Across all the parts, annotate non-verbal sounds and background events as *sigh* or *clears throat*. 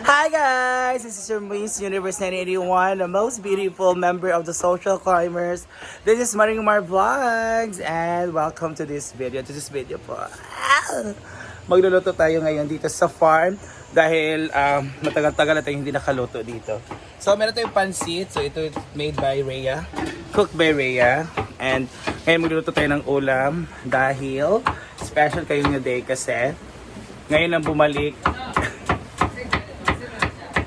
Hi guys! This is your Miss Universe 981, the most beautiful member of the social climbers. This is Maring Mar Vlogs and welcome to this video. To this video po. Magluluto tayo ngayon dito sa farm dahil um, matagal-tagal na tayo hindi nakaluto dito. So meron tayong pansit. So ito made by Rhea. Cooked by Rhea. And ngayon magluluto tayo ng ulam dahil special kayo nga day kasi ngayon lang bumalik *laughs*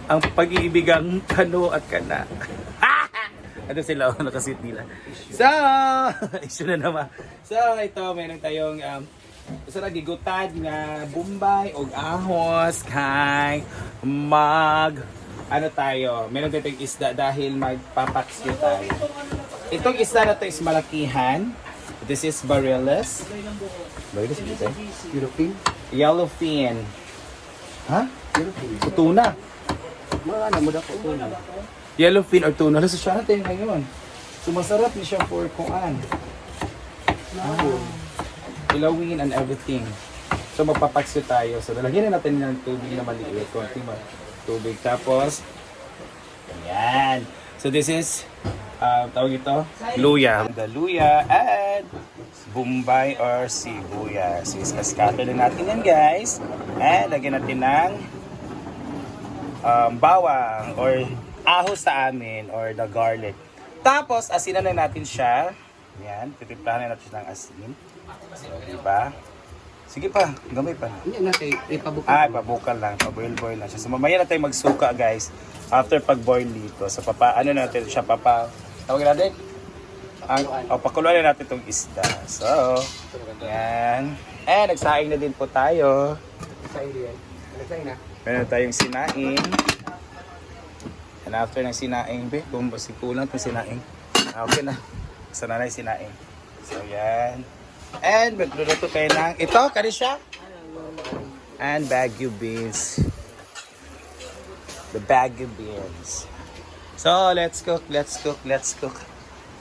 ang pag-iibigang kano at kana. *laughs* ano sila, oh, *laughs* nakasit nila. So, *laughs* issue na naman. So, ito, meron tayong um, isa na gigutad nga Bombay o ahos kay mag ano tayo, meron tayong isda dahil magpapaksyo tayo. Itong isda na to is malakihan. This is Barillas. Barillas, dito? European? Yellowfin. Ha? European. Tuna. Mga ano mo daw ko na. Yellowfin or tuna. Alas, siya natin ngayon. So, masarap ni siya for kuan. Ah, ilawin and everything. So, magpapaksyo tayo. So, lalagyan na natin ng tubig na maliit. Konti ma tubig. Tapos, yan. So, this is, uh, tawag ito, luya. The luya and Bombay or sibuyas. So, iskaskato na natin yan, guys. And, lagyan natin ng um, bawang or ahos sa amin or the garlic. Tapos, asinan na natin siya. Yan, titimplahan na natin siya ng asin. So, di ba? Sige pa, gamay pa. Hindi natin ipabuka. Ah, pabukal lang, paboil-boil lang siya. So, mamaya na tayo magsuka, guys. After pag-boil dito. So, papa, ano natin siya, papa, tawagin natin? Ang, oh, pakuluan na natin itong isda. So, yan. Eh, nagsaing na din po tayo. Sa area. Ano sa'yo na? Meron tayong sinaing. And after ng sinaing, be, kung si kulang itong sinaing. Ah, okay na. Sa nanay sinaing. So, yan. And magluluto tayo ng, ito, kani siya? And Baguio beans. The Baguio beans. So, let's cook, let's cook, let's cook.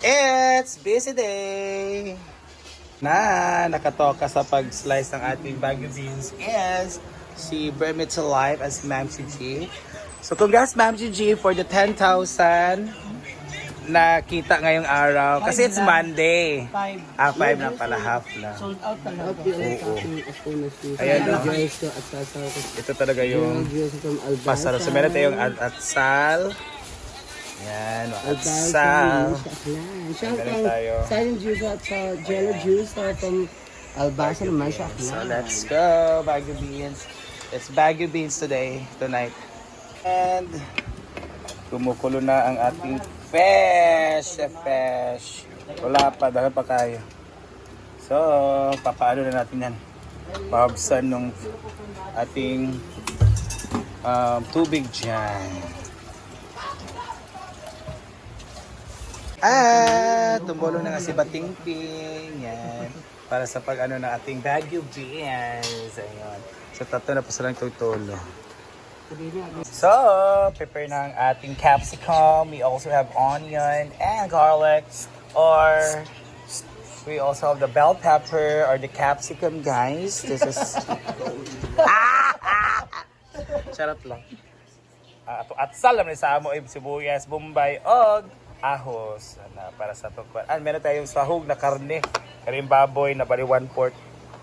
It's busy day! Na nakatoka sa pag-slice ng ating Baguio beans is si Bermit Alive as Ma'am Gigi. So, congrats Ma'am Gigi for the 10,000 na kita ngayong araw. Kasi it's Monday. Five. Ah, 5 na pala, half na. Sold out talaga. Na si Ayan, no? Joyce ko at sasaw ko. Ito talaga yung Joyce from Albasa. pasarap. So, meron tayong at atsal. Yan, atsal. Shout Meron out tayo. Silent Juice at sa Jello Juice uh, from Albasa naman siya. So let's go, Baguio beans. It's Baguio beans today, tonight. And kumukulo na ang ating fish, fish. Wala pa, dahil pa kayo. So, papaano na natin yan? Pabsan nung ating um, tubig dyan. Ah, tumulong na nga si Batingping. Yan. Para sa pag ano ng ating Baguio beans. Ayun. So, tatlo na po silang tutulo. So, prepare na ang ating capsicum. We also have onion and garlic. Or, we also have the bell pepper or the capsicum, guys. This is... *laughs* Charot lang. Ah, ato atsal naman sa amo sibuyas, bombay, og ahos na para sa tukwan. Ah, meron tayong sahog na karne, karing baboy na bali 1 port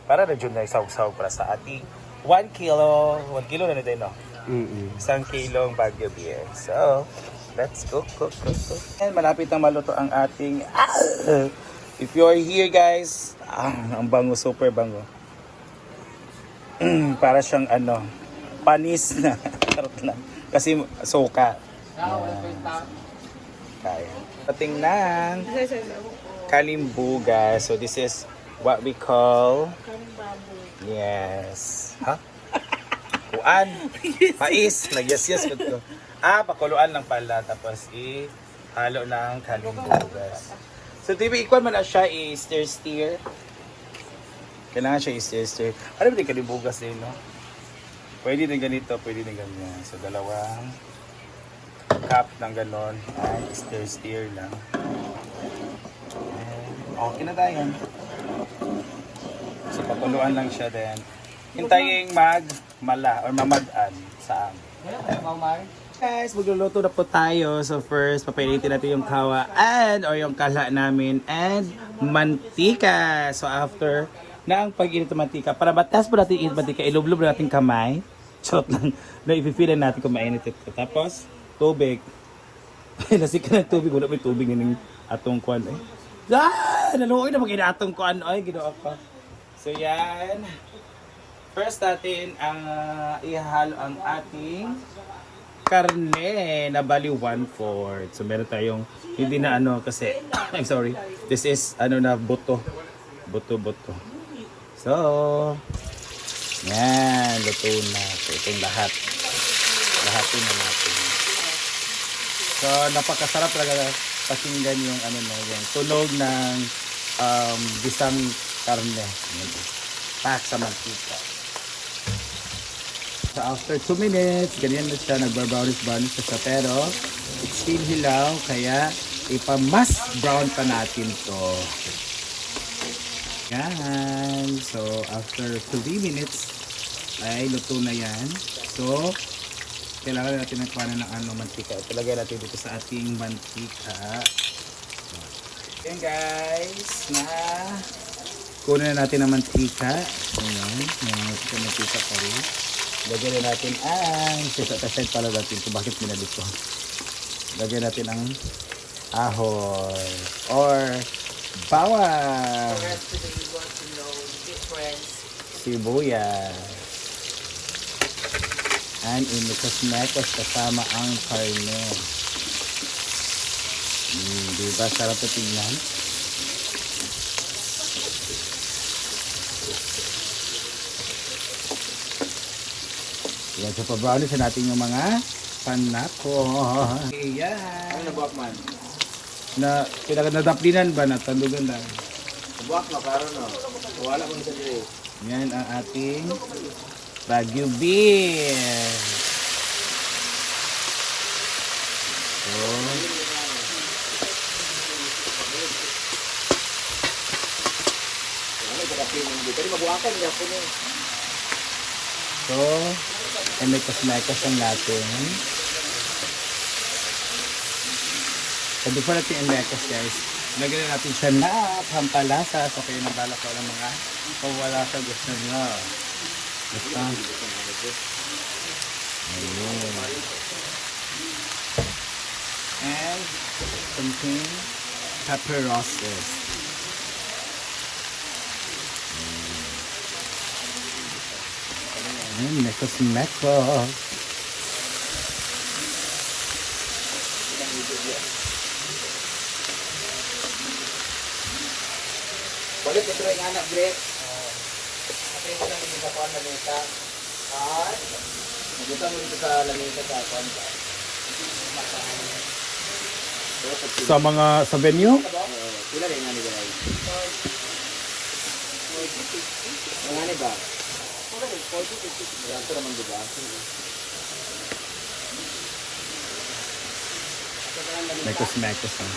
para na dyan na isawsaw para sa ating 1 kilo, 1 kilo na na din, no? Mm-mm. Isang kilong Baguio beer. So, let's cook, cook, cook, cook. And malapit na maluto ang ating... Ah! If you're here, guys, ah, ang bango, super bango. Para siyang ano, panis na. *laughs* Charot lang. Kasi suka. Yan. Kaya. Pating ng kalimbuga. So, this is what we call... Yes. Ha? *laughs* Kuan. Mais. Nagyas-yas ko to. Ah, pakuluan lang pala. Tapos i-halo ng kalimbugas. So, di ba ikuan man na siya i-stir-stir? Kailangan siya i-stir-stir. Ano ba din kalimbugas din, no? Pwede din ganito, pwede din ganyan. So, dalawang cup ng ganon. And stir-stir lang. Okay na tayo. So, pakuluan lang siya din. Hintayin mag mala or mamad-an sa amin. Guys, magluluto na po tayo. So first, papainitin natin yung kawaan or yung kala namin and mantika. So after na ang pag-init ng mantika, para batas po natin init mantika, ilublob natin kamay. *laughs* Charot lang. Na ipipilan natin kung mainit ito. Tapos, tubig. *laughs* Lasik ka ng tubig. Wala may tubig ng atong kuan. Eh. Ah! Naluoy na mag atong kuan. Ay, ginawa ko. So yan. First natin ang ah, ihalo ang ating karne na bali 1/4. So meron tayong hindi na ano kasi *clears throat* I'm sorry. This is ano na buto. Buto buto. So yan, luto na. So itong lahat. Lahatin na natin. So napakasarap talaga pakinggan yung ano no, yung tunog ng um, bisang karne. Pak sa mantika. So after 2 minutes, ganyan na siya, nagbar-brownish-brownish na. Pero, it's still hilaw, kaya ipa-mas brown pa natin to. Yan. So, after 3 minutes, ay luto na yan. So, kailangan natin ng kuhanan ng ano, mantika. Italagay natin dito sa ating mantika. Yan guys, na kunin na natin ang mantika. Ayan, yung mantika pa rin. Lagyan na natin ang sasakasay pala natin kung bakit minalito. Lagyan natin ang ahoy or bawang sibuyas and inikos-mekos kasama ang karne. Mm, di ba sarap na tingnan? Yan, so pa-brownish na natin yung mga panako. Ayan. Ano nabuak man? Na, kailangan nadaplinan ba? Natandugan lang. Nabuak na karon no. Wala mo sa diri. Yan ang ating Baguio beer. So, Ano sa kape mo dito? Pero mabuakan niya po niya. so, emekos-mekos lang natin. So, before natin emekos guys, lagyan na natin siya na pampalasa. So, kayo nang balak ko ng mga kung wala sa gusto nyo. Basta. Ayun. And something pepper roses. Ayun, mekos-mekos. Balik ko tuloy anak Brett. Ate ko lang dito sa kuan lamesa. Ay. Dito mo dito sa lamesa sa kuan ba. Sa mga sa venue? Pila rin nga ni Galay. Ang ano ba? Ito naman di ba? Mekos-mekos lang.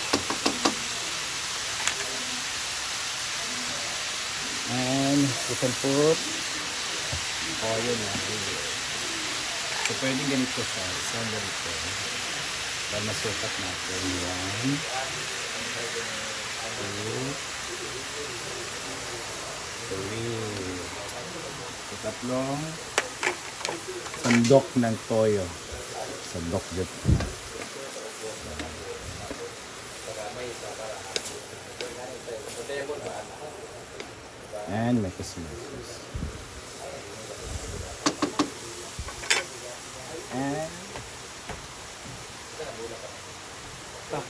And we put oil na. So pwedeng ganito sa isang ganito. Para masukat natin. One, two, three. So tatlong sandok ng toyo. Sandok dito. And make a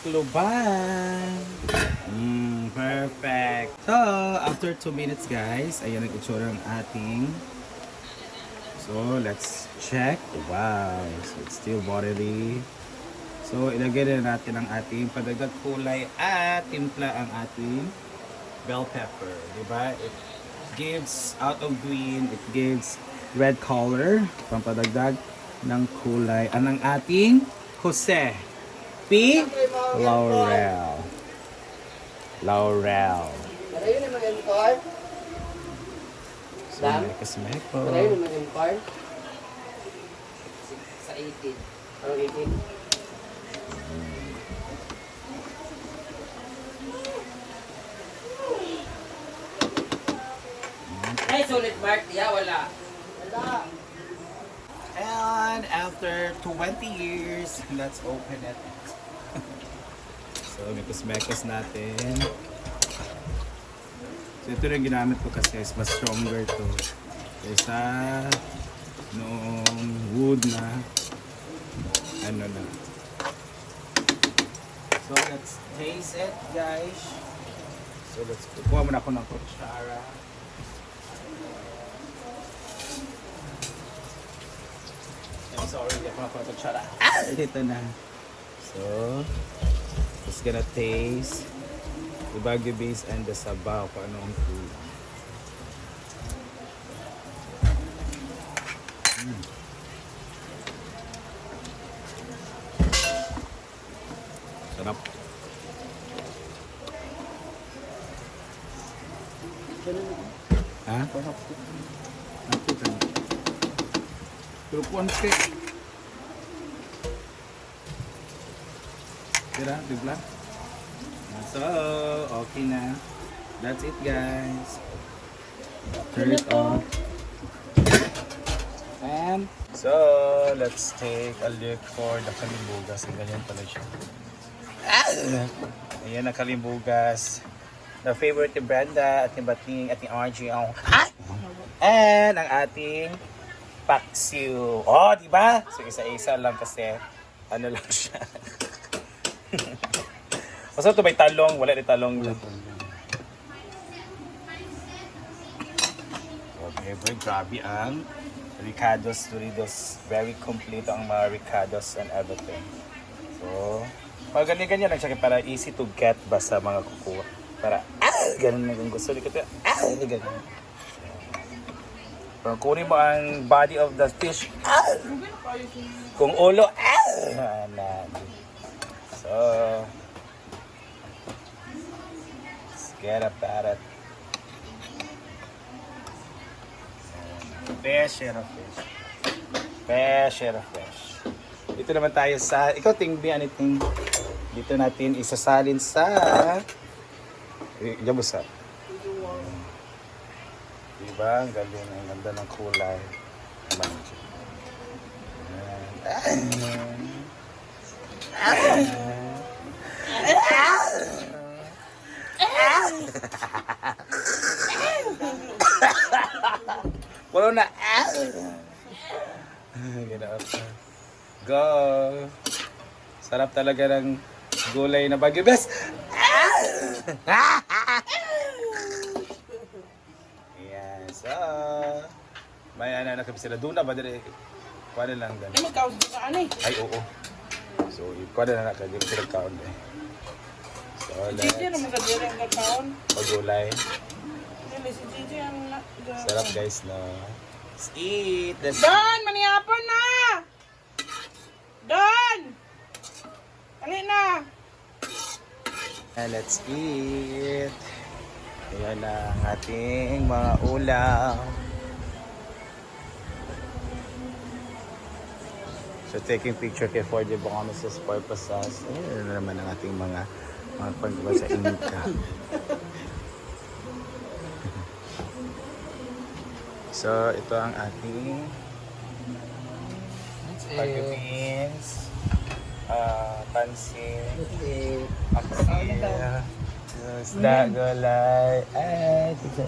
Takluban! Mm, perfect! So, after 2 minutes guys, ayan ang itsura ng ating So, let's check. Wow! So, it's still watery. So, ilagay na natin ang ating padagdag kulay at timpla ang ating bell pepper, di ba? It gives out of green, it gives red color, pampadagdag ng kulay. Anong ating Jose P. Laurel. Laurel. Pero yun naman yung car. So, Dam? Mekos-meko. Ano yun, naging farm? Sa 18. Ang 18. Ay, sulit Mark. Yeah, wala. And after 20 years, *laughs* let's open it. So, mekos-mekos natin. So, ito rin ginamit ko kasi is mas stronger to. Kaysa noong wood na ano na. So, let's taste it, guys. So, let's kukuha muna ako ng kutsara. I'm sorry, hindi ako nakakutsara. Ah! Dito na. So, it's gonna taste the Baguio base and the sabaw kung ano ang food. Mm. Sarap. Ha? Ako ka. Pero Tira, bigla. So, okay na. That's it, guys. Turn it on. And, so, let's take a look for the kalimbugas. Ang ganyan pala siya. Ah! Ayan ang kalimbugas. The favorite ni Brenda at ni Bating at ni RG ang And ang ating paksiw. Oh, di ba? So isa-isa lang kasi ano lang siya. *laughs* *laughs* Basta ito may talong, wala ni talong. Okay, very grabe ang Ricardo's Doritos. Very complete ang mga Ricardo's and everything. So, pag ganyan-ganyan lang siya para easy to get ba sa mga kukuha. Para, ah, ganun na kung gusto. Di ko ito, ah, ganun. Kung kunin mo ang body of the fish, ah! Kung ulo, ah! Na. So, let's get about it. Fish and a fish. Fish and a fish. Dito naman tayo sa, ikaw tingbi, ano? Dito natin isasalin sa, eh, diyan mo sa, Diba? Ang galing. Ang ganda ng kulay. Naman siya. Ayan. Wala na. Ginaot na. Go! Sarap talaga ng gulay na bagyo. Bes! Ayan. So, may ano na kami sila. Doon na ba? Kuha na lang dali. Ano, kaos sa ano eh? Ay, oo. So, kuha na lang na kami sila kaon eh. So, Gigi let's naman ka diri ang kakaon. pagulay. Dili si Gigi ang na... Sarap guys, no? Let's eat! Let's Don! Maniyapon na! Don! Ali na! And let's eat. Ayan na ang ating mga ulam. So taking picture kay for the bonuses purposes. Ayan na naman ang ating mga mga paggawa sa inka. *laughs* so ito ang ating beans, uh, pansin, Aksil. Isda, gulay. Ay, ito.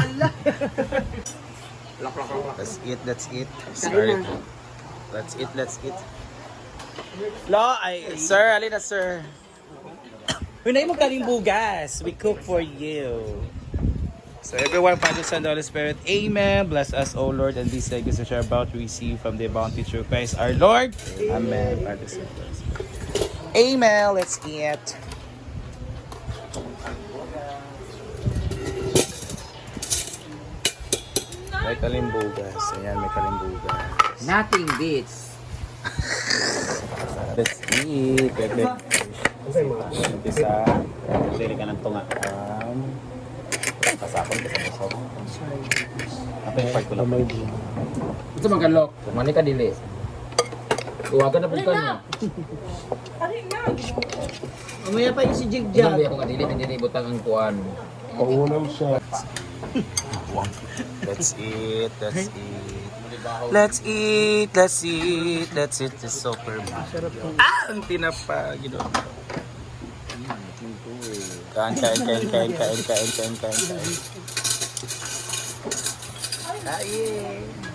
Ayan. Wow. Let's eat, let's eat. Sorry. Let's eat, let's eat. Lo, ay, sir, alin na, sir. Hunay mo kaling bugas. We cook for you. So everyone, Father, Son, the Holy Spirit, Amen. Bless us, O Lord, and these things which are about to receive from the bounty through Christ our Lord. Amen. Father, Son, Holy Amen. Let's eat. May kalimbugas. Ayan, may kalimbugas. Nothing beats. Let's eat. Mga. Umpisa. Dili ka ng tunga. Um, Kasapon ka sa basaw. Apa yung part ko lang? ito magalok. Kumani ka dili. Uwagan na po ka niya. Mamaya pa yung si Jig Diyan Jag. ako nga dili, hindi butang ang kuan. *laughs* Let's eat, let's eat. Let's eat, let's eat, let's eat the super Ah! Ang tinapa, gino. Kain, kain, kain, kain, kain, kain, kain, kain, kain. Kain.